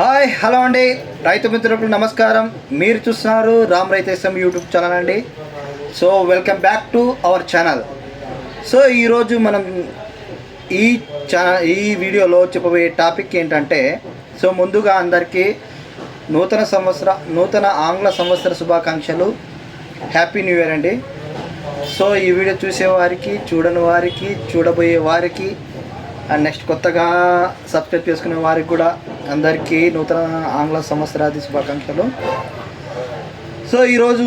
Hi hello అండి. రైతు మిత్రులకు నమస్కారం. మీరు చూస్తున్నారు రామ్ రైతేశం యూట్యూబ్ ఛానల్ అండి. So welcome back to our channel so ఈరోజు మనం ఈ ఛానల్ ఈ వీడియోలో చెప్పబోయే టాపిక్ ఏంటంటే సో ముందుగా అందరికీ నూతన సంవత్సర నూతన ఆంగ్ల సంవత్సర శుభాకాంక్షలు. హ్యాపీ న్యూ ఇయర్ అండి. సో ఈ వీడియో చూసే వారికి చూడని వారికి చూడబోయే వారికి అండ్ నెక్స్ట్ కొత్తగా సబ్స్క్రైబ్ చేసుకునే వారికి కూడా అందరికీ నూతన ఆంగ్ల సంవత్సరాది శుభాకాంక్షలు. సో ఈరోజు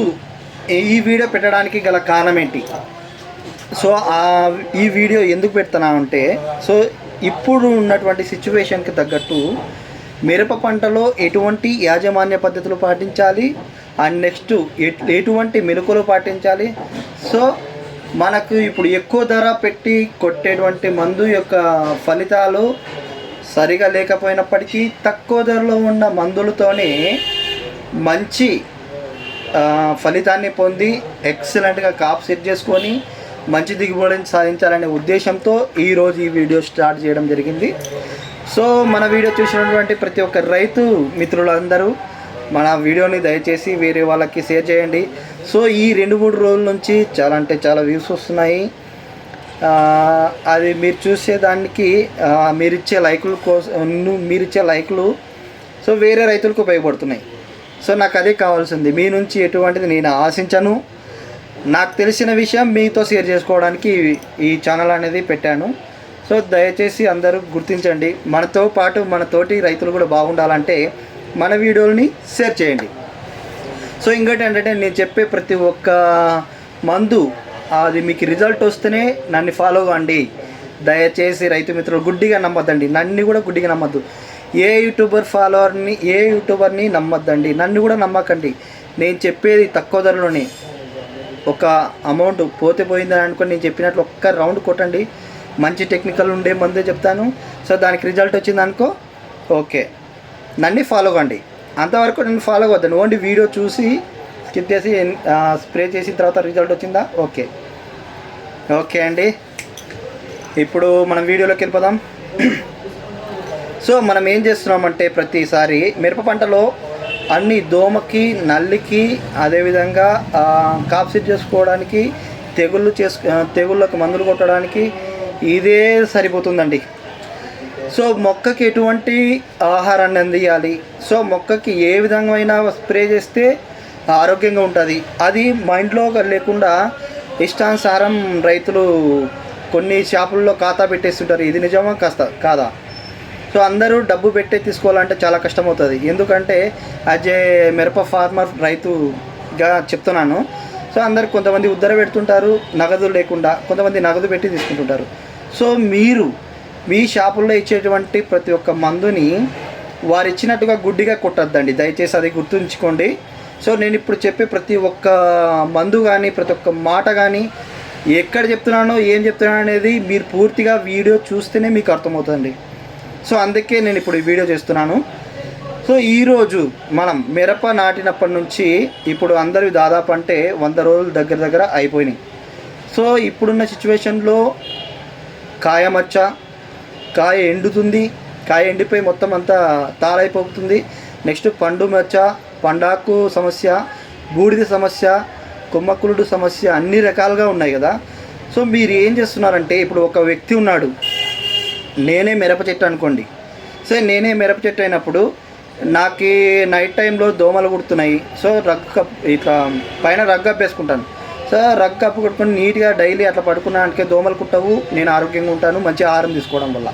ఈ వీడియో పెట్టడానికి గల కారణం ఏంటి? సో ఆ ఈ వీడియో ఎందుకు పెడుతున్నా అంటే సో ఇప్పుడు ఉన్నటువంటి సిచ్యువేషన్కి తగ్గట్టు మిరప పంటలో ఎటువంటి యాజమాన్య పద్ధతులు పాటించాలి? అండ్ నెక్స్ట్ ఎటువంటి మెలకులు పాటించాలి? సో మనకు ఇప్పుడు ఎక్కువ ధర పెట్టి కొట్టేటువంటి మందు యొక్క ఫలితాలు సరిగా లేకపోయినప్పటికీ తక్కువ ధరలో ఉన్న మందులతోనే మంచి ఫలితాన్ని పొంది ఎక్సలెంట్గా కాప్ సెట్ చేసుకొని మంచి దిగుబడిని సాధించాలనే ఉద్దేశంతో ఈరోజు ఈ వీడియో స్టార్ట్ చేయడం జరిగింది. సో మన వీడియో చూసినటువంటి ప్రతి ఒక్క రైతు మిత్రులందరూ మన వీడియోని దయచేసి వేరే వాళ్ళకి షేర్ చేయండి. సో ఈ రెండు మూడు రోజుల నుంచి చాలా అంటే చాలా వ్యూస్ వస్తున్నాయి. అది మీరు చూసేదానికి మీరు మీరిచ్చే లైకులు కోసం మీరిచ్చే లైకులు సో వేరే రైతులకు ఉపయోగపడుతున్నాయి. సో నాకు అదే కావాల్సింది. మీ నుంచి ఎటువంటిది నేను ఆశించను. నాకు తెలిసిన విషయం మీతో షేర్ చేసుకోవడానికి ఈ ఛానల్ అనేది పెట్టాను. సో దయచేసి అందరూ గుర్తించండి. మనతో పాటు మన తోటి రైతులు కూడా బాగుండాలంటే మన వీడియోని షేర్ చేయండి. సో ఇంకోటి ఏంటంటే నేను చెప్పే ప్రతి ఒక్క మందు అది మీకు రిజల్ట్ వస్తేనే నన్ను ఫాలో అవ్వండి. దయచేసి రైతు మిత్రులు గుడ్డిగా నమ్మద్దండి. నన్ను కూడా గుడ్డిగా నమ్మద్దు. ఏ యూట్యూబర్ ఫాలోవర్ని ఏ యూట్యూబర్ని నమ్మద్దండి. నన్ను కూడా నమ్మకండి. నేను చెప్పేది తక్కువ ధరలోనే. ఒక అమౌంట్ పోతే పోయిందని అనుకొని నేను చెప్పినట్లు ఒక్క రౌండ్ కొట్టండి. మంచి టెక్నికల్ ఉండే మందే చెప్తాను. సో దానికి రిజల్ట్ వచ్చింది అనుకో ఓకే. నన్ను ఫాలో కండి. అంతవరకు నన్ను ఫాలో అవ్వద్దండి ఓన్లీ వీడియో చూసి స్కిప్ చేసి స్ప్రే చేసిన తర్వాత రిజల్ట్ వచ్చిందా? ఓకే. ఓకే అండి. ఇప్పుడు మనం వీడియోలోకి వెళ్ళిపోదాం. సో మనం ఏం చేస్తున్నామంటే ప్రతిసారి మిరప పంటలో అన్ని దోమకి నల్లికి అదేవిధంగా కాప్సిట్ చేసుకోవడానికి తెగుళ్ళు చేసు తెగుళ్ళకు మందులు కొట్టడానికి ఇదే సరిపోతుందండి. సో మొక్కకి ఎటువంటి ఆహారాన్ని అందియాలి? సో మొక్కకి ఏ విధమైన స్ప్రే చేస్తే ఆరోగ్యంగా ఉంటుంది. అది మైండ్లో లేకుండా ఇష్టానుసారం రైతులు కొన్ని షాపుల్లో ఖాతా పెట్టేస్తుంటారు. ఇది నిజమా కాస్త కాదా? సో అందరూ డబ్బు పెట్టే తీసుకోవాలంటే చాలా కష్టమవుతుంది. ఎందుకంటే యాజ్ ఏ మిరప ఫార్మర్ రైతుగా చెప్తున్నాను. సో అందరు కొంతమంది ఉద్దర పెడుతుంటారు నగదు లేకుండా కొంతమంది నగదు పెట్టి తీసుకుంటుంటారు. సో మీరు మీ షాపుల్లో ఇచ్చేటువంటి ప్రతి ఒక్క మందుని వారు ఇచ్చినట్టుగా గుడ్డిగా కొట్టద్దండి. దయచేసి అది గుర్తుంచుకోండి. సో నేను ఇప్పుడు చెప్పే ప్రతి ఒక్క మందు కానీ ప్రతి ఒక్క మాట కానీ ఎక్కడ చెప్తున్నానో ఏం చెప్తున్నానో అనేది మీరు పూర్తిగా వీడియో చూస్తేనే మీకు అర్థమవుతుంది సో అందుకే నేను ఇప్పుడు ఈ వీడియో చేస్తున్నాను. సో ఈరోజు మనం మిరప నాటినప్పటి నుంచి ఇప్పుడు అందరూ దాదాపు అంటే వంద రోజులు దగ్గర దగ్గర అయిపోయినాయి. సో ఇప్పుడున్న సిచ్యువేషన్లో కాయమచ్చ కాయ ఎండుతుంది కాయ ఎండిపోయి మొత్తం అంతా తారైపోతుంది. నెక్స్ట్ పండు మచ్చ పండాకు సమస్య బూడిద సమస్య కొమ్మకులుడు సమస్య అన్ని రకాలుగా ఉన్నాయి కదా. సో మీరు ఏం చేస్తున్నారంటే ఇప్పుడు ఒక వ్యక్తి ఉన్నాడు. నేనే మిరప చెట్టు అనుకోండి. సో నేనే మిరప చెట్టు అయినప్పుడు నాకు నైట్ టైంలో దోమలు కుడుతున్నాయి. సో రగ్గు కప్ ఇట్లా పైన రగ్గు కప్పేసుకుంటాను. రగ్ కప్పు కొట్టుకొని నీట్గా డైలీ అట్లా పడుకున్నానికే దోమలు కుట్టవు. నేను ఆరోగ్యంగా ఉంటాను మంచి ఆహారం తీసుకోవడం వల్ల.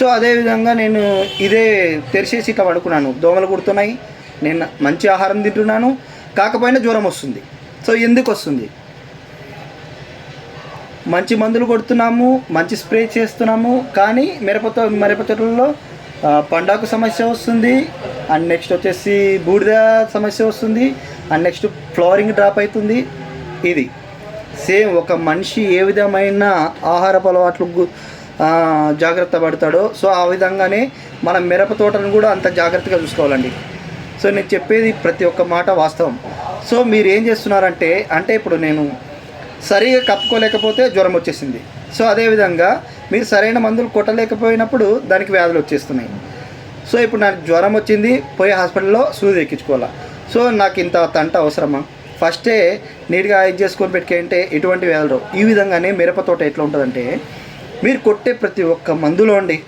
సో అదేవిధంగా నేను ఇదే తెరిచేసి ఇట్లా పడుకున్నాను. దోమలు కుడుతున్నాయి. నేను మంచి ఆహారం తింటున్నాను. కాకపోయినా జ్వరం వస్తుంది. సో ఎందుకు వస్తుంది? మంచి మందులు కొడుతున్నాము మంచి స్ప్రే చేస్తున్నాము కానీ మిరపతో మిరప చెట్లలో పండాకు సమస్య వస్తుంది. అండ్ నెక్స్ట్ వచ్చేసి బూడిద సమస్య వస్తుంది. అండ్ నెక్స్ట్ ఫ్లవరింగ్ డ్రాప్ అవుతుంది. ఇది. సేమ్ ఒక మనిషి ఏ విధమైన ఆహారపు అలవాట్లు జాగ్రత్త పడతాడో సో ఆ విధంగానే మన మిరప తోటను కూడా అంత జాగ్రత్తగా చూసుకోవాలండి. సో నేను చెప్పేది ప్రతి ఒక్క మాట వాస్తవం. సో మీరు ఏం చేస్తున్నారంటే అంటే ఇప్పుడు నేను సరిగా కప్పుకోలేకపోతే జ్వరం వచ్చేసింది. సో అదేవిధంగా మీరు సరైన మందులు కొట్టలేకపోయినప్పుడు దానికి వ్యాధులు వచ్చేస్తున్నాయి. సో ఇప్పుడు నాకు జ్వరం వచ్చింది పోయి హాస్పిటల్లో సూది ఎక్కించుకోవాలా. సో నాకు ఇంత తంట అవసరమా? ఫస్టే నీట్గా ఇది చేసుకొని పెట్టుకుంటే ఎటువంటి వ్యాధులు ఈ విధంగానే మిరప తోట ఎట్లా ఉంటుందంటే మీరు కొట్టే ప్రతి ఒక్క మందులో అండి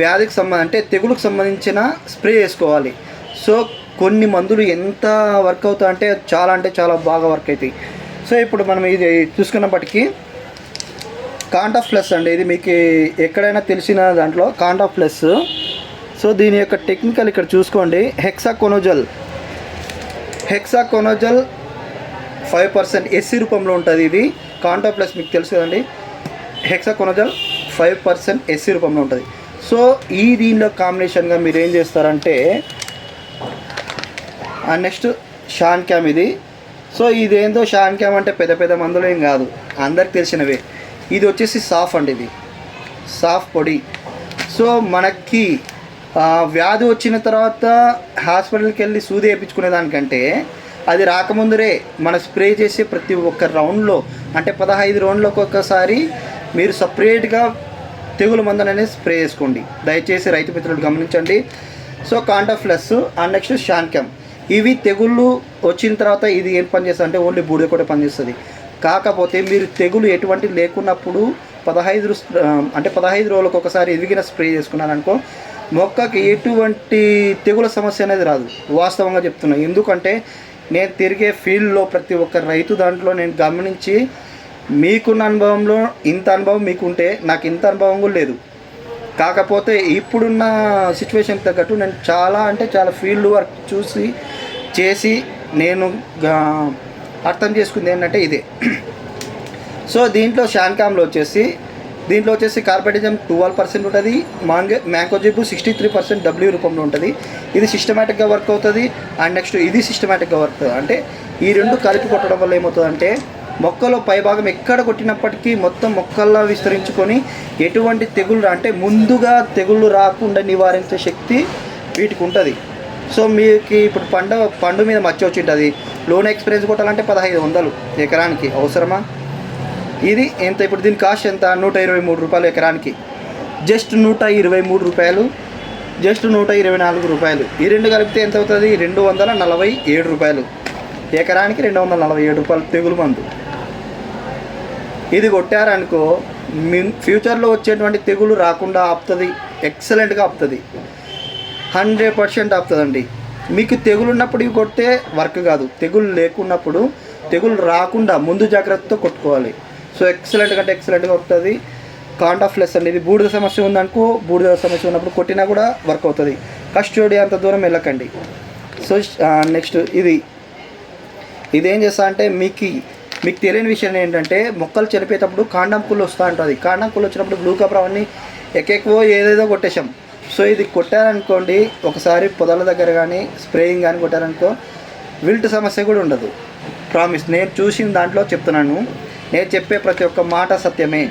వ్యాధికి సంబంధం అంటే తెగులకు సంబంధించిన స్ప్రే చేసుకోవాలి. సో కొన్ని మందులు ఎంత వర్క్ అవుతాయంటే చాలా అంటే చాలా బాగా వర్క్ అవుతాయి సో ఇప్పుడు మనం ఇది చూసుకున్నప్పటికీ కాంటాఫ్ ప్లస్ అండి ఇది మీకు ఎక్కడైనా తెలిసిన దాంట్లో కాంటాఫ్ ప్లస్. సో దీని యొక్క టెక్నికల్ ఇక్కడ చూసుకోండి. Hexaconazole. Hexaconazole five percent SC రూపంలో ఉంటుంది ఇది. కాంటో ప్లస్ మీకు తెలుసు కదండి. హెక్సాకోనోజల్ ఫైవ్ పర్సెంట్ ఎస్సీ రూపంలో ఉంటుంది. సో ఈ దీనిలో కాంబినేషన్గా మీరు ఏం చేస్తారంటే నెక్స్ట్ షాన్ క్యామ్ ఇది. సో ఇదేందో షాన్ క్యామ్ అంటే పెద్ద పెద్ద మందులు ఏం కాదు. అందరికి తెలిసినవే. ఇది వచ్చేసి సాఫ్ అండి ఇది. సాఫ్ పొడి. సో మనకి వ్యాధి వచ్చిన తర్వాత హాస్పిటల్కి వెళ్ళి సూది వేయించుకునే దానికంటే అది రాకముందరే మన స్ప్రే చేసే ప్రతి ఒక్క రౌండ్లో అంటే పదహైదు రౌండ్లకు ఒక్కసారి మీరు సపరేట్గా తెగులు మందులు అనేది స్ప్రే చేసుకోండి. దయచేసి రైతు మిత్రులు గమనించండి. సో కాంటా ప్లస్ అండ్ నెక్స్ట్ షాన్క్యామ్ ఇవి తెగుళ్ళు వచ్చిన తర్వాత ఇది ఏం పనిచేస్తుంది అంటే ఓన్లీ బూడిద కూడా పనిచేస్తుంది కాకపోతే మీరు తెగులు ఎటువంటి లేకున్నప్పుడు పదహైదు అంటే పదహైదు రోజులకు ఒకసారి ఎదిగిన స్ప్రే చేసుకున్నారనుకో మొక్కకి ఎటువంటి తెగుల సమస్య అనేది రాదు. వాస్తవంగా చెప్తున్నా. ఎందుకంటే నేను తిరిగే ఫీల్డ్లో ప్రతి ఒక్క రైతు దాంట్లో నేను గమనించి మీకున్న అనుభవంలో ఇంత అనుభవం మీకుంటే నాకు ఇంత అనుభవం కూడా లేదు. కాకపోతే ఇప్పుడున్న సిచ్యువేషన్ తగ్గట్టు నేను చాలా అంటే చాలా ఫీల్డ్ వర్క్ చూసి చేసి నేను అర్థం చేసుకుంది ఏంటంటే ఇదే. సో దీంట్లో శాన్కామ్లో వచ్చేసి దీంట్లో వచ్చేసి కార్బెటిజం ట్వెల్వ్ పర్సెంట్ ఉంటుంది manga mancozeb sixty three percent W రూపంలో ఉంటుంది. ఇది సిస్టమేటిక్గా వర్క్ అవుతుంది అండ్ నెక్స్ట్ ఇది సిస్టమేటిక్గా వర్క్ అవుతుంది. అంటే ఈ రెండు కలిపి కొట్టడం వల్ల ఏమవుతుందంటే మొక్కలో పైభాగం ఎక్కడ కొట్టినప్పటికీ మొత్తం మొక్కల్లా విస్తరించుకొని ఎటువంటి తెగుళ్ళు రా- అంటే ముందుగా తెగుళ్ళు రాకుండా నివారించే శక్తి వీటికి ఉంటుంది. సో మీకు ఇప్పుడు పండు పండు మీద మచ్చ వచ్చి ఉంటుంది లోన్ ఎక్స్పీరియన్స్ కొట్టాలంటే పదహైదు వందలు ఎకరానికి. అవసరమా? ఇది ఎంత? ఇప్పుడు దీని కాస్ట్ ఎంత? నూట ఇరవై మూడు రూపాయలు ఎకరానికి. జస్ట్ నూట ఇరవై మూడు రూపాయలు. జస్ట్ నూట ఇరవై నాలుగు రూపాయలు. ఈ రెండు కలిపితే ఎంత అవుతుంది? రెండు వందల నలభై ఏడు రూపాయలు. ఎకరానికి రెండు వందల నలభై ఏడు రూపాయలు తెగులు మందు. ఇది కొట్టారనుకో మీ ఫ్యూచర్లో వచ్చేటువంటి తెగులు రాకుండా ఆపుతుంది. ఎక్సలెంట్గా ఆపుతుంది. హండ్రెడ్ పర్సెంట్ ఆపుతుందండి. మీకు తెగులు ఉన్నప్పుడు ఇవి కొడితే వర్క్ కాదు. తెగులు లేకున్నప్పుడు తెగులు రాకుండా ముందు జాగ్రత్తతో కొట్టుకోవాలి. సో ఎక్సలెంట్ కంటే ఎక్సలెంట్గా వస్తుంది. కాంటాఫ్లెస్ అండి ఇది బూడిద సమస్య ఉందనుకో బూడిద సమస్య ఉన్నప్పుడు కొట్టినా కూడా వర్క్ అవుతుంది. కస్టడీ అంత దూరం వెళ్ళకండి. సో నెక్స్ట్ ఇది. ఇదేం చేస్తా అంటే మీకు మీకు తెలియని విషయం ఏంటంటే మొక్కలు చనిపోయేటప్పుడు కాండం కుళ్ళు వస్తూ ఉంటుంది కాండం కుళ్ళు వచ్చినప్పుడు బ్లూ కపర్ అవన్నీ ఎక్కెక్కువో ఏదేదో కొట్టేశాం. సో ఇది కొట్టారనుకోండి ఒకసారి పొదల దగ్గర కానీ స్ప్రేయింగ్ కానీ కొట్టారనుకో విల్ట్ సమస్య కూడా ఉండదు. ప్రామిస్ నేను చూసిన దాంట్లో చెప్తున్నాను. నేను చెప్పే ప్రతి ఒక్క మాట సత్యమే.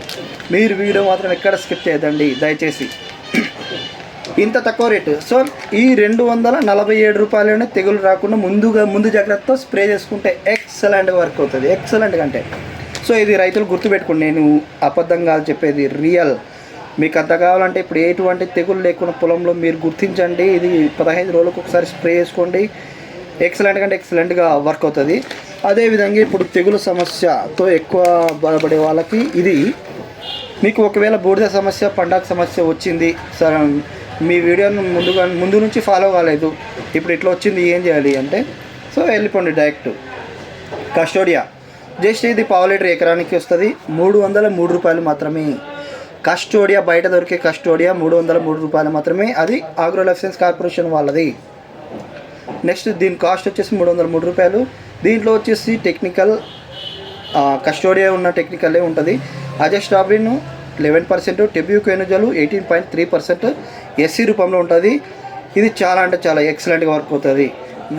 మీరు వీడియో మాత్రం ఎక్కడ స్కిప్ చేయదండి దయచేసి. ఇంత తక్కువ రేటు. సో ఈ రెండు వందల నలభై ఏడు రూపాయలనే తెగులు రాకుండా ముందుగా ముందు జాగ్రత్తతో స్ప్రే చేసుకుంటే ఎక్సలెంట్ వర్క్ అవుతుంది. ఎక్సలెంట్ అంటే సో ఇది రైతులు గుర్తుపెట్టుకోండి. నేను అబద్ధం కాదు చెప్పేది రియల్. మీకు అంత కావాలంటే ఇప్పుడు ఎటువంటి తెగులు లేకుండా పొలంలో మీరు గుర్తించండి. ఇది పదహైదు రోజులకు ఒకసారి స్ప్రే చేసుకోండి. ఎక్సలెంట్ కంటే ఎక్సలెంట్గా వర్క్ అవుతుంది. అదేవిధంగా ఇప్పుడు తెగులు సమస్యతో ఎక్కువ బాధపడే వాళ్ళకి ఇది మీకు ఒకవేళ బూడిద సమస్య పండగ సమస్య వచ్చింది సార్ మీ వీడియోను ముందుగా ముందు నుంచి ఫాలో కాలేదు. ఇప్పుడు ఇట్లా వచ్చింది ఏం చేయాలి అంటే సో వెళ్ళిపోండి డైరెక్ట్ కస్టోడియా. జస్ట్ ఇది పావు లీటర్ ఎకరానికి వస్తుంది. మూడు వందల మూడు రూపాయలు మాత్రమే. కస్టోడియా బయట దొరికే కస్టోడియా మూడు వందల మూడు రూపాయలు మాత్రమే. అది ఆగ్రో లైసెన్స్ కార్పొరేషన్ వాళ్ళది. నెక్స్ట్ దీని కాస్ట్ వచ్చేసి మూడు వందల మూడు రూపాయలు. దీంట్లో వచ్చేసి టెక్నికల్ కస్టోడియా ఉన్న టెక్నికలే ఉంటుంది. Azoxystrobin eleven percent tebuconazole eighteen point three percent SC రూపంలో ఉంటుంది. ఇది చాలా అంటే చాలా ఎక్సలెంట్గా వర్క్ అవుతుంది.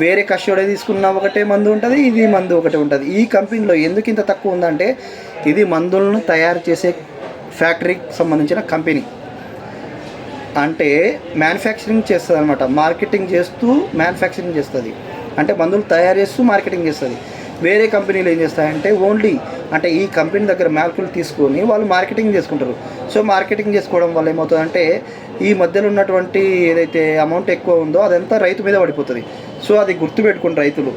వేరే కస్టోడియా తీసుకున్న ఒకటే మందు ఉంటుంది ఇది మందు ఒకటే ఉంటుంది. ఈ కంపెనీలో ఎందుకు ఇంత తక్కువ ఉందంటే ఇది మందులను తయారు చేసే ఫ్యాక్టరీకి సంబంధించిన కంపెనీ. అంటే మ్యానుఫ్యాక్చరింగ్ చేస్తుంది అనమాట మార్కెటింగ్ చేస్తూ మ్యానుఫ్యాక్చరింగ్ చేస్తుంది. అంటే మందులు తయారు చేస్తూ మార్కెటింగ్ చేస్తుంది. వేరే కంపెనీలు ఏం చేస్తాయంటే ఓన్లీ అంటే ఈ కంపెనీ దగ్గర మ్యాల్కులు తీసుకొని వాళ్ళు మార్కెటింగ్ చేసుకుంటారు. సో మార్కెటింగ్ చేసుకోవడం వల్ల ఏమవుతుందంటే ఈ మధ్యలో ఉన్నటువంటి ఏదైతే అమౌంట్ ఎక్కువ ఉందో అదంతా రైతు మీద పడిపోతుంది. సో అది గుర్తుపెట్టుకుంటారు రైతులు.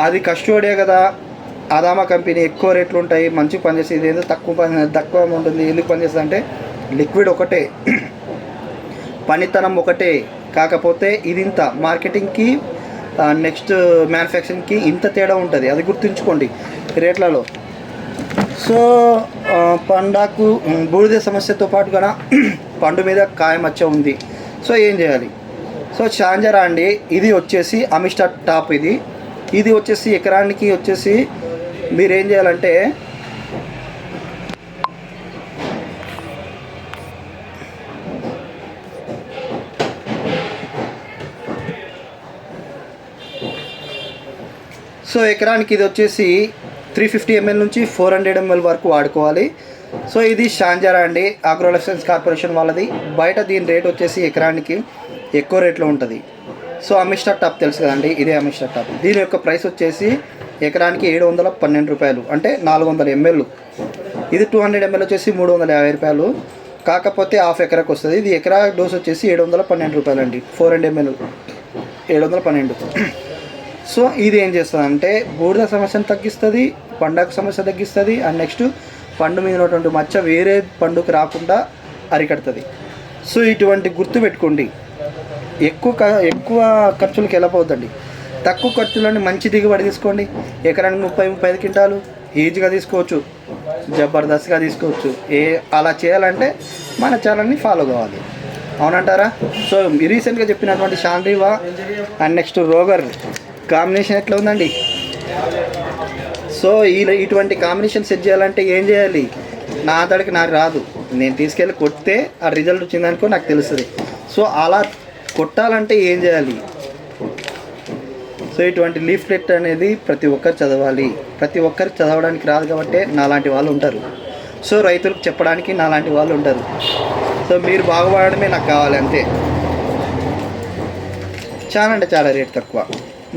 అది కష్టపడే కదా. అదామా కంపెనీ ఎక్కువ రేట్లు ఉంటాయి. మంచిగా పనిచేసేది ఏదో తక్కువ పని తక్కువ ఉంటుంది ఎందుకు పనిచేస్తుంది అంటే లిక్విడ్ ఒకటే. పనితనం ఒకటే. కాకపోతే ఇది ఇంత మార్కెటింగ్కి నెక్స్ట్ మ్యానుఫ్యాక్చరింగ్కి ఇంత తేడా ఉంటుంది. అది గుర్తుంచుకోండి రేట్లలో. సో పండాకు బూడిద సమస్యతో పాటుగా పండు మీద కాయమచ్చ ఉంది. సో ఏం చేయాలి? సో చాంజరా అండి ఇది వచ్చేసి అమిస్టా టాప్ ఇది. ఇది వచ్చేసి ఎకరానికి వచ్చేసి మీరు ఏం చేయాలంటే సో ఎకరానికి ఇది వచ్చేసి త్రీ ఫిఫ్టీ ఎంఎల్ నుంచి ఫోర్ హండ్రెడ్ ఎంఎల్ వరకు వాడుకోవాలి. సో ఇది షాంజారా అండి ఆగ్రోలెసెన్స్ కార్పొరేషన్ వాళ్ళది. బయట దీని రేట్ వచ్చేసి ఎకరానికి ఎక్కువ రేట్లో ఉంటుంది. సో అమిస్టర్ టాప్ తెలుసు కదండి ఇదే అమిస్టర్ టాప్. దీని యొక్క ప్రైస్ వచ్చేసి ఎకరానికి ఏడు వందల పన్నెండు రూపాయలు అంటే నాలుగు వందల ఎంఎల్ ఇది టూ హండ్రెడ్ ఎంఎల్ వచ్చేసి మూడు వందల యాభై రూపాయలు. కాకపోతే హాఫ్ ఎకరాకి వస్తుంది. ఇది ఎకరా డోస్ వచ్చేసి ఏడు వందల పన్నెండు రూపాయలు అండి ఫోర్ హండ్రెడ్ ఎంఎల్ ఏడు వందల పన్నెండు. సో ఇది ఏం చేస్తుంది అంటే బూడిద సమస్యను తగ్గిస్తుంది పండగ సమస్య తగ్గిస్తుంది అండ్ నెక్స్ట్ పండు మీద ఉన్నటువంటి మచ్చ వేరే పండుకు రాకుండా అరికడుతుంది. సో ఇటువంటి గుర్తు పెట్టుకోండి. ఎక్కువ ఎక్కువ ఖర్చులకు వెళ్ళిపోద్దండి తక్కువ ఖర్చులని మంచి దిగుబడి తీసుకోండి. ఎకరానికి ముప్పై ముప్పై ఐదు క్వింటాలు ఈజీగా తీసుకోవచ్చు. జబర్దస్త్గా తీసుకోవచ్చు. ఏ అలా చేయాలంటే మన ఛానల్ని ఫాలో కావాలి. అవునంటారా? సో రీసెంట్గా చెప్పినటువంటి షాండ్రీవా అండ్ నెక్స్ట్ రోగర్. కాంబినేషన్ ఎట్లా ఉందండి? సో ఈ ఇటువంటి కాంబినేషన్ సెట్ చేయాలంటే ఏం చేయాలి? నా అంతటికి నాకు రాదు. నేను తీసుకెళ్ళి కొడితే ఆ రిజల్ట్ వచ్చిందనుకో నాకు తెలుస్తుంది. సో అలా కొట్టాలంటే ఏం చేయాలి? సో ఇటువంటి లీఫ్లెట్ అనేది ప్రతి ఒక్కరు చదవాలి. ప్రతి ఒక్కరు చదవడానికి రాదు కాబట్టి నాలాంటి వాళ్ళు ఉంటారు. సో రైతులకు చెప్పడానికి నాలాంటి వాళ్ళు ఉంటారు. సో మీరు బాగుపడడమే నాకు కావాలి అంతే. చాలా అంటే చాలా రేట్ తక్కువ.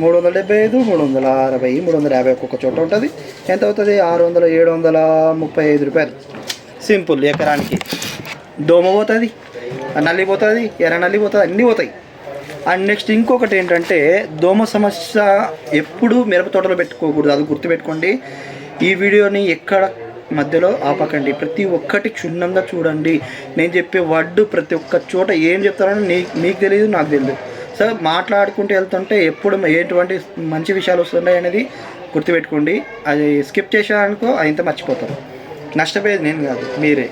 మూడు వందల డెబ్బై ఐదు మూడు వందల అరవై మూడు వందల యాభై ఒక్కొక్క చోట ఉంటుంది. ఎంత అవుతుంది? ఆరు వందల ఏడు వందల ముప్పై ఐదు రూపాయలు. సింపుల్ ఎకరానికి. దోమ పోతుంది నల్లి పోతుంది ఎర్ర నల్లి పోతుంది అన్నీ పోతాయి. అండ్ నెక్స్ట్ ఇంకొకటి ఏంటంటే దోమ సమస్య ఎప్పుడు మిరప తోటలో పెట్టుకోకూడదు. అది గుర్తుపెట్టుకోండి. ఈ వీడియోని ఎక్కడ మధ్యలో ఆపకండి. ప్రతి ఒక్కటి క్షుణ్ణంగా చూడండి. నేను చెప్పే వడ్డు ప్రతి ఒక్క చోట ఏం చెప్తారని నీ నీకు తెలియదు నాకు తెలియదు సో మాట్లాడుకుంటూ వెళ్తుంటే ఎప్పుడు ఎటువంటి మంచి విషయాలు వస్తున్నాయి అనేది గుర్తుపెట్టుకోండి. అది స్కిప్ చేసానుకో అయింత మర్చిపోతారు. నష్టపోయేది నేను కాదు మీరే.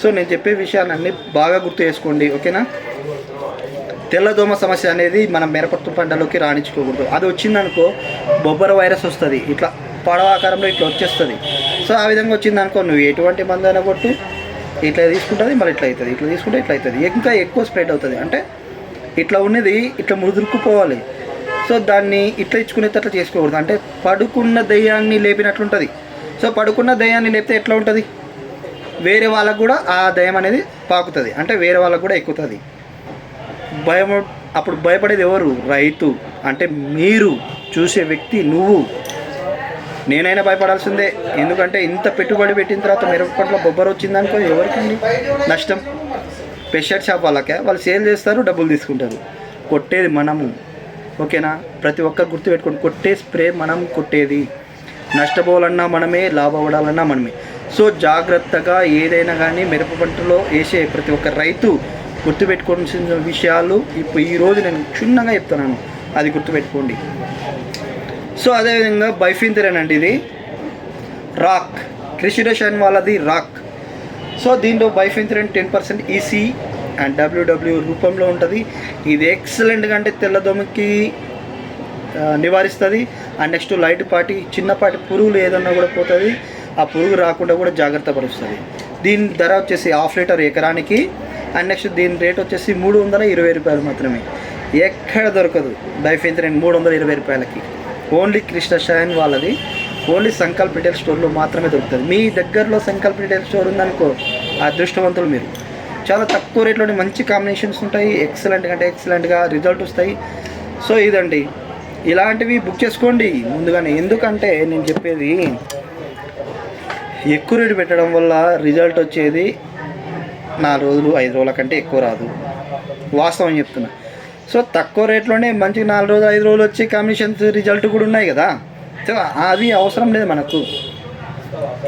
సో నేను చెప్పే విషయాన్ని అన్ని బాగా గుర్తు చేసుకోండి ఓకేనా? తెల్లదోమ సమస్య అనేది మనం మిరపత్తు పంటలోకి రాణించుకోకూడదు. అది వచ్చిందనుకో బొబ్బర వైరస్ వస్తుంది ఇట్లా పడవ ఆకారంలో ఇట్లా వచ్చేస్తుంది. సో ఆ విధంగా వచ్చిందనుకో నువ్వు ఎటువంటి మందు అయినా కొట్టు ఇట్లా తీసుకుంటుంది మళ్ళీ ఇట్లా అవుతుంది ఇట్లా తీసుకుంటే ఇట్లా అవుతుంది. ఇంకా ఎక్కువ స్ప్రెడ్ అవుతుంది. అంటే ఇట్లా ఉన్నది ఇట్లా ముదురుకుపోవాలి. సో దాన్ని ఇట్లా ఇచ్చుకునేది అట్లా చేసుకోకూడదు. అంటే పడుకున్న దయ్యాన్ని లేపినట్లుంటుంది. సో పడుకున్న దయ్యాన్ని లేపితే ఎట్లా ఉంటుంది? వేరే వాళ్ళకు కూడా ఆ దయ్యం అనేది పాకుతుంది. అంటే వేరే వాళ్ళకు కూడా ఎక్కుతుంది. భయం అప్పుడు భయపడేది ఎవరు? రైతు. అంటే మీరు చూసే వ్యక్తి నువ్వు. నేనైనా భయపడాల్సిందే. ఎందుకంటే ఇంత పెట్టుబడి పెట్టిన తర్వాత మిరపపట్ల బొబ్బర వచ్చిందనుకో ఎవరికండి? నష్టం. స్పెషల్ షాప్ వాళ్ళకే వాళ్ళు సేల్ చేస్తారు డబ్బులు తీసుకుంటారు. కొట్టేది మనము. ఓకేనా? ప్రతి ఒక్కరు గుర్తుపెట్టుకోండి కొట్టే స్ప్రే మనం కొట్టేది. నష్టపోవాలన్నా మనమే లాభపడాలన్నా మనమే. సో జాగ్రత్తగా ఏదైనా కానీ మిరప పంటలో వేసే ప్రతి ఒక్క రైతు గుర్తుపెట్టుకోవాల్సిన విషయాలు ఇప్పుడు ఈరోజు నేను క్షుణ్ణంగా చెప్తున్నాను. అది గుర్తుపెట్టుకోండి. సో అదేవిధంగా బైఫింతరేన్ అండి ఇది. రాక్. క్రిషిరేషన్ వాళ్ళది రాక్. సో దీంట్లో bifenthrin ten percent EC and W W రూపంలో ఉంటుంది. ఇది ఎక్సలెంట్గా అంటే తెల్లదోమకి నివారిస్తుంది. అండ్ నెక్స్ట్ లైట్ పాటి చిన్నపాటి పురుగులు ఏదన్నా కూడా పోతుంది. ఆ పురుగు రాకుండా కూడా జాగ్రత్త పరుస్తుంది. దీని ధర వచ్చేసి హాఫ్ లీటర్ ఎకరానికి. అండ్ నెక్స్ట్ దీని రేట్ వచ్చేసి మూడు వందల ఇరవై రూపాయలు మాత్రమే. ఎక్కడ దొరకదు డైఫెంత్రిన్ మూడు వందల ఇరవై రూపాయలకి. ఓన్లీ కృష్ణ షైన్ వాళ్ళది. ఓన్లీ సంకల్ప్ రిటైల్ స్టోర్లో మాత్రమే దొరుకుతుంది. మీ దగ్గరలో సంకల్ప్ రిటైల్ స్టోర్ ఉందనుకో అదృష్టవంతులు మీరు. చాలా తక్కువ రేట్లోనే మంచి కాంబినేషన్స్ ఉంటాయి. ఎక్సలెంట్ అంటే ఎక్సలెంట్గా రిజల్ట్ వస్తాయి. సో ఇదండి. ఇలాంటివి బుక్ చేసుకోండి. ముందుగానే ఎందుకంటే నేను చెప్పేది ఎక్కువ రేటు పెట్టడం వల్ల రిజల్ట్ వచ్చేది నాలుగు రోజులు ఐదు రోజుల కంటే ఎక్కువ రాదు. వాస్తవం చెప్తున్నా. సో తక్కువ రేట్లోనే మంచి నాలుగు రోజులు ఐదు రోజులు వచ్చి కమిషన్స్ రిజల్ట్ కూడా ఉన్నాయి కదా. సో అది అవసరం లేదు మనకు.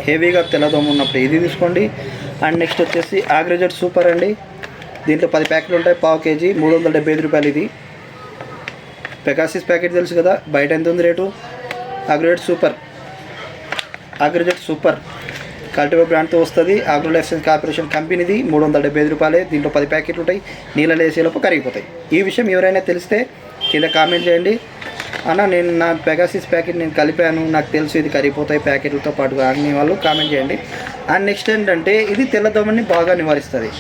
హెవీగా తెల్లదోమ ఉన్నప్పుడు ఇది తీసుకోండి. అండ్ నెక్స్ట్ వచ్చేసి ఆగ్రజెట్ సూపర్ అండి. దీంట్లో పది ప్యాకెట్లు ఉంటాయి పావు కేజీ మూడు వందల డెబ్బై ఐదు రూపాయలు ఇది. పెగాసిస్ ప్యాకెట్ తెలుసు కదా బయట ఎంత ఉంది rate? Agrojet super. Agrojet super. Cultivate బ్రాండ్తో వస్తుంది. అగ్రో ఎక్స్చేంజ్ కార్పొరేషన్ కంపెనీది మూడు వందల డెబ్బై ఐదు రూపాయలే. దీంట్లో పది ప్యాకెట్లు ఉంటాయి. నీళ్ళలో వేసేలోపు కరిగిపోతాయి. ఈ విషయం ఎవరైనా తెలిస్తే కింద కామెంట్ చేయండి. అన్న నేను నా పెగాసిస్ ప్యాకెట్ నేను కలిపాను. నాకు తెలుసు ఇది కరిగిపోతాయి ప్యాకెట్లతో పాటు అన్ని వాళ్ళు కామెంట్ చేయండి. అండ్ నెక్స్ట్ ఏంటంటే ఇది తెల్లదోమని బాగా నివారిస్తుంది.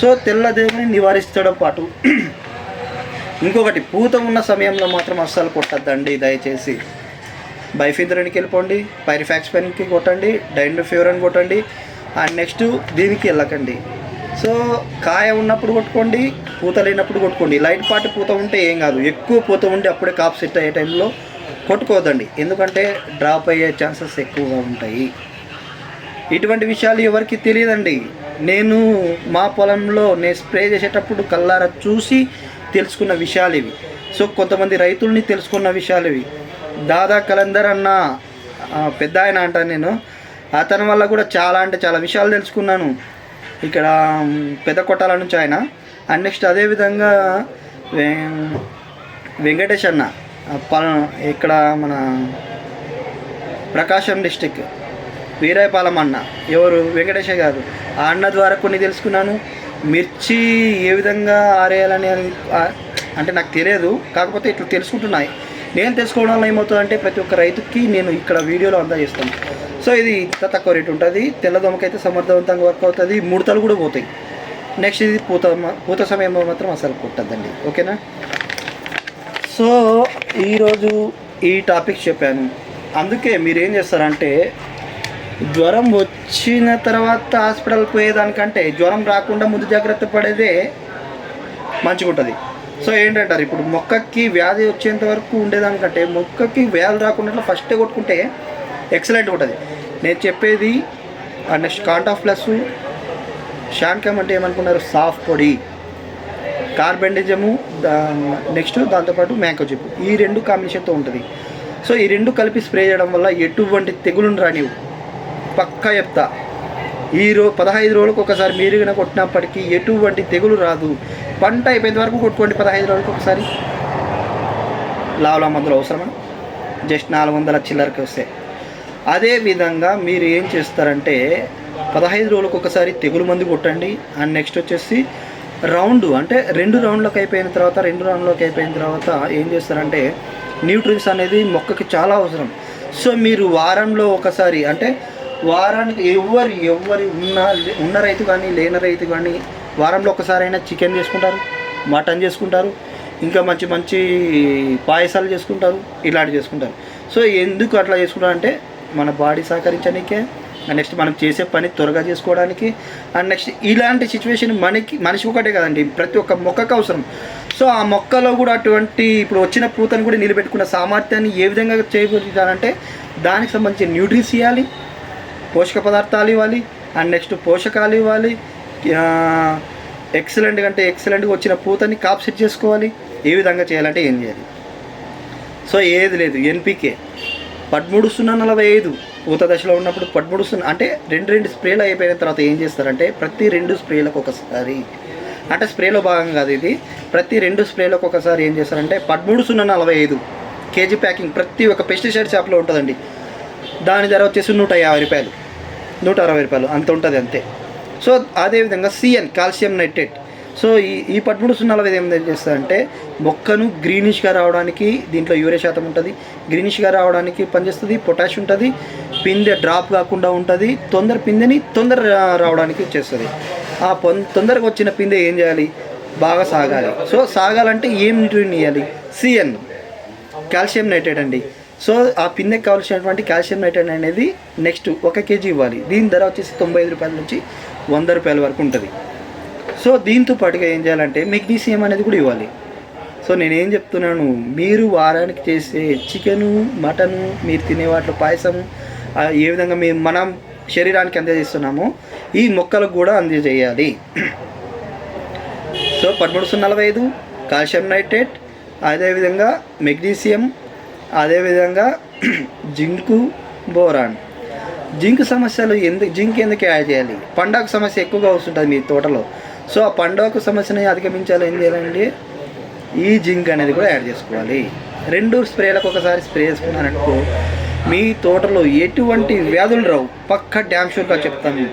సో తెల్లదోమని నివారించడం పాటు ఇంకొకటి పూత ఉన్న సమయంలో మాత్రం అస్సలు కొట్టద్దండి దయచేసి. బైఫింద్రానికి వెళ్ళిపోండి పైరిఫాక్స్ పెన్కి కొట్టండి డైండో ఫీవర్ అని కొట్టండి. అండ్ నెక్స్ట్ దీనికి వెళ్ళకండి. సో కాయ ఉన్నప్పుడు కొట్టుకోండి పూత లేనప్పుడు కొట్టుకోండి. లైట్ పాటి పూత ఉంటే ఏం కాదు. ఎక్కువ పూత ఉండి అప్పుడే కాప్ సెట్ అయ్యే టైంలో కొట్టుకోవద్దండి. ఎందుకంటే డ్రాప్ అయ్యే ఛాన్సెస్ ఎక్కువగా ఉంటాయి. ఇటువంటి విషయాలు ఎవరికి తెలియదండి. నేను మా పొలంలో నేను స్ప్రే చేసేటప్పుడు కల్లార చూసి తెలుసుకున్న విషయాలు ఇవి. సో కొంతమంది రైతుల్ని తెలుసుకున్న విషయాలు ఇవి. దాదా కలందర్ అన్న పెద్ద ఆయన అంటాను నేను. అతని వల్ల కూడా చాలా అంటే చాలా విషయాలు తెలుసుకున్నాను. ఇక్కడ పెద్ద కొట్టాల నుంచి ఆయన. అండ్ నెక్స్ట్ అదేవిధంగా వెంకటేష్ అన్న ఆ, ఇక్కడ మన ప్రకాశం డిస్టిక్ వీరాయపాలెం అన్న. ఎవరు? వెంకటేష్ గారు ఆ అన్న ద్వారా కొన్ని తెలుసుకున్నాను. మిర్చి ఏ విధంగా ఆరేయాలని అని- అంటే నాకు తెలియదు. కాకపోతే ఇట్లా తెలుసుకుంటున్నాయి. నేను తెలుసుకోవడం వల్ల ఏమవుతుందంటే ప్రతి ఒక్క రైతుకి నేను ఇక్కడ వీడియోలో అందజేస్తాను సో ఇది ఇంత తక్కువ రేట్ ఉంటుంది. తెల్లదోమకైతే సమర్థవంతంగా వర్క్ అవుతుంది. ముడతలు కూడా పోతాయి. నెక్స్ట్ ఇది పూత పూత సమయంలో మాత్రం అసలు కుట్టద్దండి. ఓకేనా? సో ఈరోజు ఈ టాపిక్ చెప్పాను. అందుకే మీరు ఏం చేస్తారంటే జ్వరం వచ్చిన తర్వాత హాస్పిటల్కి పోయేదానికంటే జ్వరం రాకుండా ముందు జాగ్రత్త పడేదే మంచిగా ఉంటుంది. సో ఏంటంటారు? ఇప్పుడు మొక్కకి వ్యాధి వచ్చేంత వరకు ఉండేదానికంటే మొక్కకి వ్యాధి రాకుండా ఫస్టే కొట్టుకుంటే ఎక్సలెంట్ ఉంటుంది. నేను చెప్పేది నెక్స్ట్ కాంటా ప్లస్ షాన్కమ్ అంటే ఏమనుకున్నారు? సాఫ్ పొడి. కార్బెండిజము దా నెక్స్ట్ దాంతోపాటు మ్యాంకో చెప్పు. ఈ రెండు కాంబినేషన్తో ఉంటుంది. సో ఈ రెండు కలిపి స్ప్రే చేయడం వల్ల ఎటువంటి తెగులుని రానివు పక్కా చెప్తా. ఈ రో పదహైదు రోజులకు ఒకసారి మీరు కనుక కొట్టినప్పటికీ ఎటువంటి తెగులు రాదు. పంట అయిపోయేంత వరకు కొట్టుకోండి పదహైదు రోజులకు ఒకసారి. లావుల మందులు అవసరమా? జస్ట్ నాలుగు వందల చిల్లరకి వస్తాయి అదే విధంగా మీరు ఏం చేస్తారంటే పదహైదు రోజులకు ఒకసారి తెగులు మందు కొట్టండి. అండ్ నెక్స్ట్ వచ్చేసి రౌండ్ అంటే రెండు రౌండ్లకు అయిపోయిన తర్వాత రెండు రౌండ్లోకి అయిపోయిన తర్వాత ఏం చేస్తారంటే న్యూట్రిన్స్ అనేది మొక్కకి చాలా అవసరం. సో మీరు వారంలో ఒకసారి అంటే వారానికి ఎవరు ఎవరు ఉన్న ఉన్న రైతు కానీ లేని రైతు కానీ వారంలో ఒకసారి అయినా చికెన్ చేసుకుంటారు మటన్ చేసుకుంటారు ఇంకా మంచి మంచి పాయసాలు చేసుకుంటారు ఇలాంటివి చేసుకుంటారు. సో ఎందుకు అట్లా చేసుకుంటారు అంటే మన బాడీ సహకరించడానికే అండ్ నెక్స్ట్ మనం చేసే పని త్వరగా చేసుకోవడానికి అండ్ నెక్స్ట్ ఇలాంటి సిచ్యువేషన్ మనకి మనిషి ఒకటే కదండి ప్రతి ఒక్క మొక్కకు అవసరం. సో ఆ మొక్కలో కూడా అటువంటి ఇప్పుడు వచ్చిన పూతను కూడా నిలబెట్టుకున్న సామర్థ్యాన్ని ఏ విధంగా చేయగలుగుతారంటే దానికి సంబంధించిన న్యూట్రిస్ ఇవ్వాలి పోషక పదార్థాలు ఇవ్వాలి అండ్ నెక్స్ట్ పోషకాలు ఇవ్వాలి ఎక్సలెంట్ అంటే ఎక్సలెంట్గా వచ్చిన పూతని కాప్ సెట్ చేసుకోవాలి ఏ విధంగా చేయాలంటే ఏం చేయాలి? సో ఏది లేదు ఎన్పికే పదమూడు సున్నా నలభై ఐదు పూత దశలో ఉన్నప్పుడు పదమూడు సున్నా అంటే రెండు రెండు స్ప్రేలు అయిపోయిన తర్వాత ఏం చేస్తారంటే ప్రతి రెండు స్ప్రేలకు ఒకసారి అంటే స్ప్రేలో భాగం కాదు ఇది. ప్రతి రెండు స్ప్రేలకు ఒకసారి ఏం చేస్తారంటే పదమూడు సున్నా నలభై ఐదు కేజీ ప్యాకింగ్ ప్రతి ఒక్క పెస్టిసైడ్ షాప్లో ఉంటుందండి. దాని ధర వచ్చేసి నూట యాభై రూపాయలు. నూట అరవై రూపాయలు. అంత ఉంటుంది అంతే. సో అదేవిధంగా సిఎన్ కాల్షియం నైట్రేట్ సో ఈ ఈ పదమూడు సున్నా నలభై ఐదు ఏం చేస్తుందంటే మొక్కను గ్రీనిష్గా రావడానికి దీంట్లో యూరియా శాతం ఉంటుంది. గ్రీనిష్గా రావడానికి పనిచేస్తుంది పొటాష్ ఉంటుంది పిందె డ్రాప్ కాకుండా ఉంటుంది తొందర పిందెని తొందర రావడానికి చేస్తుంది. ఆ పొన్ తొందరగా వచ్చిన పిందె ఏం చేయాలి? బాగా సాగాలి. సో సాగాలంటే ఏం న్యూట్రిన్ ఇవ్వాలి సిఎన్ కాల్షియం నైట్రేట్ అండి. సో ఆ పిందెకి కావాల్సినటువంటి కాల్షియం నైట్రేట్ అనేది నెక్స్ట్ ఒక కేజీ ఇవ్వాలి. దీని ధర వచ్చేసి తొంభై ఐదు రూపాయల నుంచి వంద రూపాయల వరకు ఉంటుంది. సో దీంతో పాటుగా ఏం చేయాలంటే మెగ్నీషియం అనేది కూడా ఇవ్వాలి. సో నేనేం చెప్తున్నాను మీరు వారానికి చేసే చికెను మటను మీరు తినే వాటిలో పాయసము ఏ విధంగా మేము మనం శరీరానికి అందజేస్తున్నామో ఈ మొక్కలకు కూడా అందజేయాలి. సో పదమూడు సున్నా నలభై ఐదు కాల్షియం నైట్రేట్ అదేవిధంగా మెగ్నీషియం అదేవిధంగా జింకు బోరాన్. జింక్ సమస్యలు ఎందుకు జింక్ ఎందుకు యాడ్ చేయాలి? పండగ సమస్య ఎక్కువగా వస్తుంటుంది మీ తోటలో. సో ఆ పండాకు సమస్యని అధిగమించాలి ఏం చేయాలండి ఈ జింక్ అనేది కూడా యాడ్ చేసుకోవాలి. రెండు స్ప్రేలకు ఒకసారి స్ప్రే చేసుకున్నారనుకో మీ తోటలో ఎటువంటి వ్యాధులు రావు. పక్క డ్యామ్ షూర్గా చెప్తాను.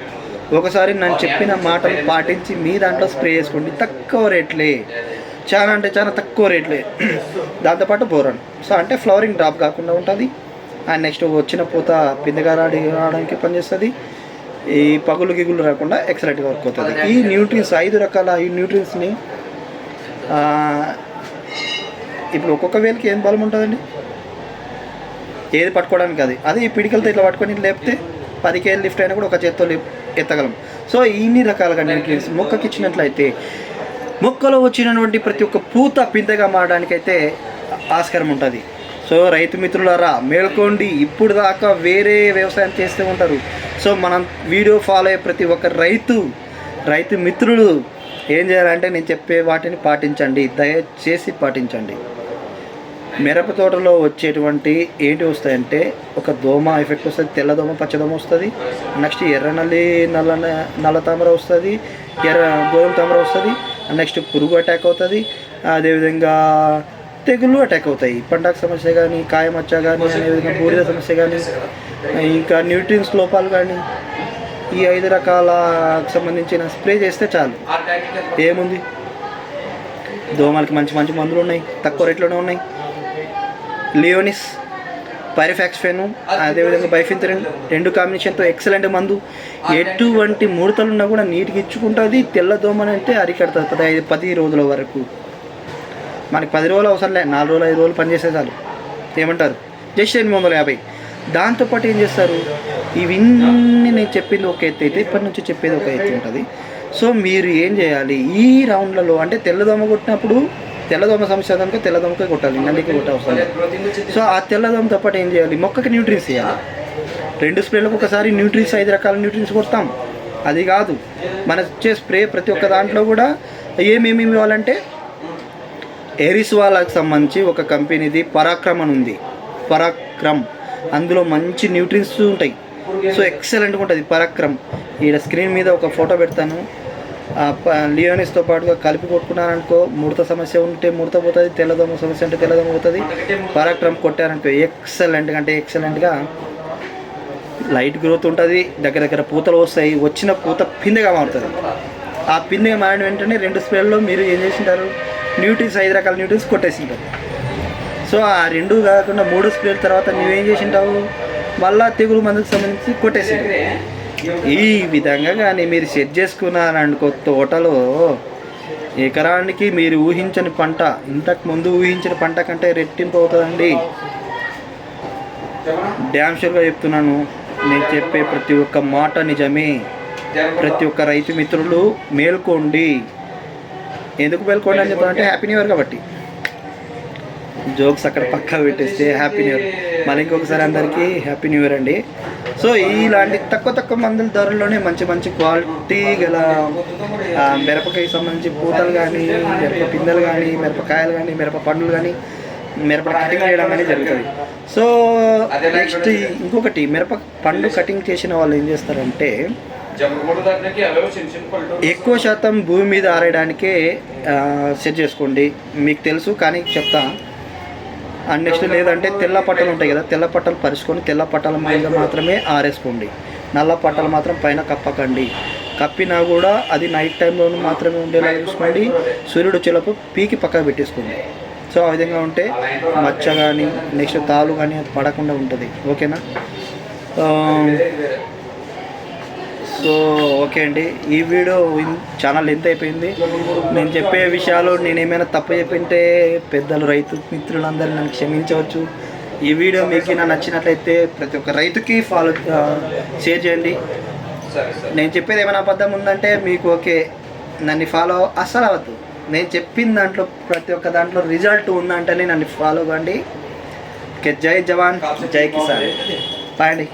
ఒకసారి నన్ను చెప్పిన మాటలు పాటించి మీ దాంట్లో స్ప్రే చేసుకోండి. తక్కువ రేట్లే. చాలా అంటే చాలా తక్కువ రేట్లే. దాంతోపాటు బోరన్. సో అంటే ఫ్లవరింగ్ డ్రాప్ కాకుండా ఉంటుంది. అండ్ నెక్స్ట్ వచ్చిన పూత పిందగా రాడి రావడానికి పనిచేస్తుంది. ఈ పగులు గిగులు రాకుండా ఎక్సలెంట్గా వర్క్ అవుతుంది. ఈ న్యూట్రియన్స్ ఐదు రకాల ఈ న్యూట్రియన్స్ని ఇప్పుడు ఒక్కొక్క వేలకి ఏం బలం ఉంటుందండి? ఏది పట్టుకోవడానికి అది. అదే ఈ పిడికలతో ఇట్లా పట్టుకొని లేపితే పది కేజీలు లిఫ్ట్ అయినా కూడా ఒక చేత్తో ఎత్తగలం. సో ఇన్ని రకాలుగా న్యూట్రియన్స్ మొక్కకి ఇచ్చినట్లయితే మొక్కలో వచ్చినటువంటి ప్రతి ఒక్క పూత పిందగా మారడానికైతే ఆస్కారం ఉంటుంది. సో రైతు మిత్రులారా మేల్కోండి. ఇప్పుడు దాకా వేరే వ్యవసాయం చేస్తూ ఉంటారు. సో మనం వీడియో ఫాలో అయ్యే ప్రతి ఒక్క రైతు రైతు మిత్రులు ఏం చేయాలంటే నేను చెప్పే వాటిని పాటించండి. దయచేసి పాటించండి. మిరప తోటలో వచ్చేటువంటి ఏంటి వస్తాయంటే ఒక దోమ ఎఫెక్ట్ వస్తుంది తెల్ల దోమ వస్తుంది. నెక్స్ట్ ఎర్ర నల్లి నల్ల నల్ల తామర వస్తుంది ఎర్ర గోధుమ తామర వస్తుంది. నెక్స్ట్ పురుగు అటాక్ అవుతుంది. అదేవిధంగా తెగుళ్ళు అటాక్ అవుతాయి. పండగ సమస్య కానీ కాయమచ్చ కానీ అదేవిధంగా బూడిద సమస్య కానీ ఇంకా న్యూట్రియన్స్ లోపాలు కానీ ఈ ఐదు రకాల సంబంధించిన స్ప్రే చేస్తే చాలు. ఏముంది? దోమలకి మంచి మంచి మందులు ఉన్నాయి. తక్కువ రేట్లోనే ఉన్నాయి. లియోనిస్ పైరిఫాక్స్ఫెను అదేవిధంగా బైఫింతరిన్ రెండు కాంబినేషన్తో ఎక్సలెంట్ మందు. ఎటువంటి ముడతలు ఉన్నా కూడా నీటికి ఇచ్చుకుంటుంది. తెల్ల దోమనంటే అంటే అరికడుతుంది. ఐదు పది రోజుల వరకు. మనకి పది రోజులు అవసరంలే నాలుగు రోజులు ఐదు రోజులు పనిచేసే చాలు. ఏమంటారు? జస్ట్ ఎనిమిది వందల యాభై. దాంతోపాటు ఏం చేస్తారు? ఇవన్నీ నేను చెప్పింది ఒక ఎత్తు అయితే ఇప్పటి నుంచి చెప్పేది ఒక ఎత్తు ఉంటుంది. సో మీరు ఏం చేయాలి? ఈ రౌండ్లలో అంటే తెల్లదోమ కొట్టినప్పుడు తెల్లదోమ సమస్య కనుక తెల్లదోమకే కొట్టాలి నల్లికి కొట్ట అవసరం లేదు. సో ఆ తెల్లదోమతో పాటు ఏం చేయాలి? మొక్కకి న్యూట్రిన్స్ ఇవ్వాలి. రెండు స్ప్రేలకు ఒకసారి న్యూట్రిన్స్ ఐదు రకాల న్యూట్రిన్స్ కొడతాం. అది కాదు. మన ఇచ్చే స్ప్రే ప్రతి ఒక్క దాంట్లో కూడా ఏమేమి ఇవ్వాలంటే ఎరిస్ వాళ్ళకి సంబంధించి ఒక కంపెనీది పరాక్రమ్ అని ఉంది. పరాక్రమ్. అందులో మంచి న్యూట్రిన్స్ ఉంటాయి. సో ఎక్సలెంట్గా ఉంటుంది పరాక్రమ్. ఈడ స్క్రీన్ మీద ఒక ఫోటో పెడతాను. ఆ ప- లియోనిస్తో పాటుగా కలిపి కొట్టుకున్నారనుకో ముడత సమస్య ఉంటే ముడత పోతుంది తెల్లదోమ సమస్య ఉంటే తెల్లదోమ పోతుంది. పరాక్రమ్ కొట్టారనుకో ఎక్సలెంట్ అంటే ఎక్సలెంట్గా లైట్ గ్రోత్ ఉంటుంది దగ్గర దగ్గర పూతలు వస్తాయి వచ్చిన పూత పిందెగా మారుతుంది. ఆ పిందెగా మారిన వెంటనే రెండు స్ప్రేల్లో మీరు ఏం చేసింటారు? న్యూట్రిన్స్ ఐదు రకాల న్యూట్రిన్స్ కొట్టేసింటారు. సో ఆ రెండు కాకుండా మూడు స్ప్రేల తర్వాత నువ్వేం చేసింటావు? మళ్ళా తెగులు మందుకు సంబంధించి కొట్టేసింటావు. ఈ విధంగా కానీ మీరు సెట్ చేసుకున్నారనుకో తోటలో ఎకరానికి మీరు ఊహించని పంట ఇంతకు ముందు ఊహించిన పంట కంటే రెట్టింపు అవుతుందండి. డ్యామ్ షూర్గా చెప్తున్నాను. నేను చెప్పే ప్రతి ఒక్క మాట నిజమే. ప్రతి ఒక్క రైతు మిత్రులు మేల్కోండి. ఎందుకు మేల్కోండి అని చెప్పాలంటే హ్యాపీ న్యూ ఇయర్ కాబట్టి. జోక్స్ అక్కడ పక్కా పెట్టేస్తే హ్యాపీ న్యూ ఇయర్ మళ్ళీ ఇంకొకసారి అందరికీ హ్యాపీ న్యూ ఇయర్ అండి. సో ఇలాంటి తక్కువ తక్కువ మందుల ధరల్లోనే మంచి మంచి క్వాలిటీ గల మిరపకాయకి మిరపకాయ సంబంధించి పూతలు కానీ మిరప పిందెలు కానీ మిరపకాయలు కానీ మిరప పండ్లు కానీ మిరప కటింగ్ చేయడం అనేది జరుగుతుంది. సో నెక్స్ట్ ఇంకొకటి మిరప పండు కటింగ్ చేసిన వాళ్ళు ఏం చేస్తారంటే ఎక్కువ శాతం భూమి మీద ఆరేయడానికే సెట్ చేసుకోండి. మీకు తెలుసు కానీ చెప్తా. అండ్ నెక్స్ట్ లేదంటే తెల్ల పట్టలు ఉంటాయి కదా తెల్ల పట్టలు పరుచుకొని తెల్ల పట్టల మీద మాత్రమే ఆరేసుకోండి. నల్ల పట్టలు మాత్రం పైన కప్పకండి. కప్పినా కూడా అది నైట్ టైంలో మాత్రమే ఉండేలా చూసుకోండి. సూర్యుడు వచ్చేలోపు పీకి పక్కకు పెట్టేసుకోండి. సో ఆ విధంగా ఉంటే మచ్చ కానీ నెక్స్ట్ తాలు కానీ అది పడకుండా ఉంటుంది. ఓకేనా? సో ఓకే అండి. ఈ వీడియో చాలా లెంత్ అయిపోయింది. నేను చెప్పే విషయాలు నేను ఏమైనా తప్పు చెప్పింటే పెద్దలు రైతు మిత్రులందరూ నన్ను క్షమించవచ్చు. ఈ వీడియో మీకు నా నచ్చినట్లయితే ప్రతి ఒక్క రైతుకి ఫాలో షేర్ చేయండి. నేను చెప్పేది ఏమైనా అబద్ధం ఉందంటే మీకు ఓకే. నన్ను ఫాలో అస్సలు అవ్వద్దు. నేను చెప్పిన దాంట్లో ప్రతి ఒక్క దాంట్లో రిజల్ట్ ఉందంటేనే నన్ను ఫాలో కండి. ఓకే జై జవాన్ జై కిసాన్. బాయ్ అండి.